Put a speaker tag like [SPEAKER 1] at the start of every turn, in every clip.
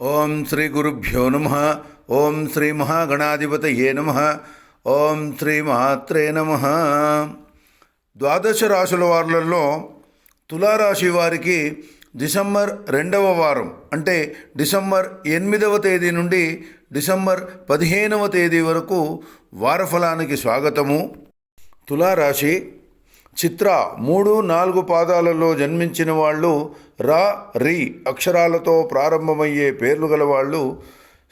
[SPEAKER 1] ఓం శ్రీ గురుభ్యో నమ. ఓం శ్రీ మహాగణాధిపతయే నమ. ఓం శ్రీ మాత్రే నమ. ద్వాదశ రాశుల వారులలో తులారాశి వారికి డిసెంబర్ రెండవ వారం అంటే డిసెంబర్ ఎనిమిదవ తేదీ నుండి డిసెంబర్ పదిహేనవ తేదీ వరకు వారఫలానికి స్వాగతము. తులారాశి చిత్ర మూడు నాలుగు పాదాలలో జన్మించిన వాళ్ళు రా రి అక్షరాలతో ప్రారంభమయ్యే పేర్లు గలవాళ్ళు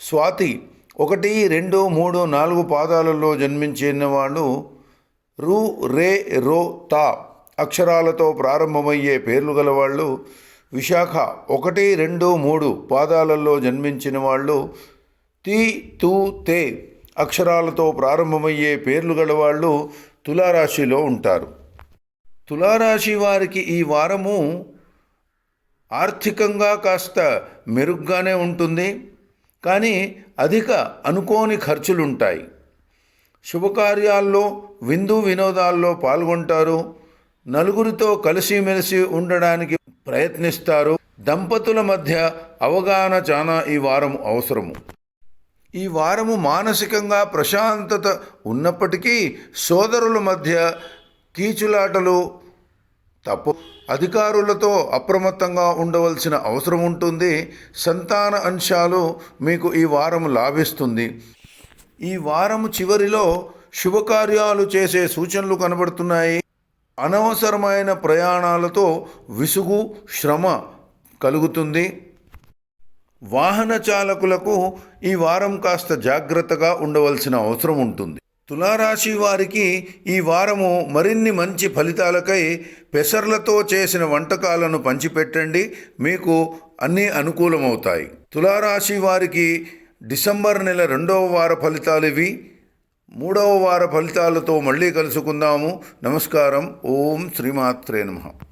[SPEAKER 1] స్వాతి ఒకటి రెండు మూడు నాలుగు పాదాలలో జన్మించిన వాళ్ళు రు రే రో తా అక్షరాలతో ప్రారంభమయ్యే పేర్లు గలవాళ్ళు విశాఖ ఒకటి రెండు మూడు పాదాలలో జన్మించిన వాళ్ళు తి తు తే అక్షరాలతో ప్రారంభమయ్యే పేర్లు గలవాళ్ళు తులారాశిలో ఉంటారు. తులారాశి వారికి ఈ వారము ఆర్థికంగా కాస్త మెరుగ్గానే ఉంటుంది. కానీ అధిక అనుకోని ఖర్చులుంటాయి. శుభకార్యాల్లో విందు వినోదాల్లో పాల్గొంటారు. నలుగురితో కలిసిమెలిసి ఉండడానికి ప్రయత్నిస్తారు. దంపతుల మధ్య అవగాహన చాలా ఈ వారం అవసరము. ఈ వారము మానసికంగా ప్రశాంతత ఉన్నప్పటికీ సోదరుల మధ్య కీచులాటలు తప్పు. అధికారులతో అప్రమత్తంగా ఉండవలసిన అవసరం ఉంటుంది. సంతాన అంశాలు మీకు ఈ వారం లాభిస్తుంది. ఈ వారం చివరిలో శుభకార్యాలు చేసే సూచనలు కనబడుతున్నాయి. అనవసరమైన ప్రయాణాలతో విసుగు శ్రమ కలుగుతుంది. వాహన చాలకులకు ఈ వారం కాస్త జాగ్రత్తగా ఉండవలసిన అవసరం ఉంటుంది. తులారాశి వారికి ఈ వారము మరిన్ని మంచి ఫలితాలకై పెసర్లతో చేసిన వంటకాలను పంచిపెట్టండి. మీకు అన్నీ అనుకూలమవుతాయి. తులారాశి వారికి డిసెంబర్ నెల రెండవ వార ఫలితాలు ఇవి. మూడవ వార ఫలితాలతో మళ్ళీ కలుసుకుందాము. నమస్కారం. ఓం శ్రీమాత్రే నమః.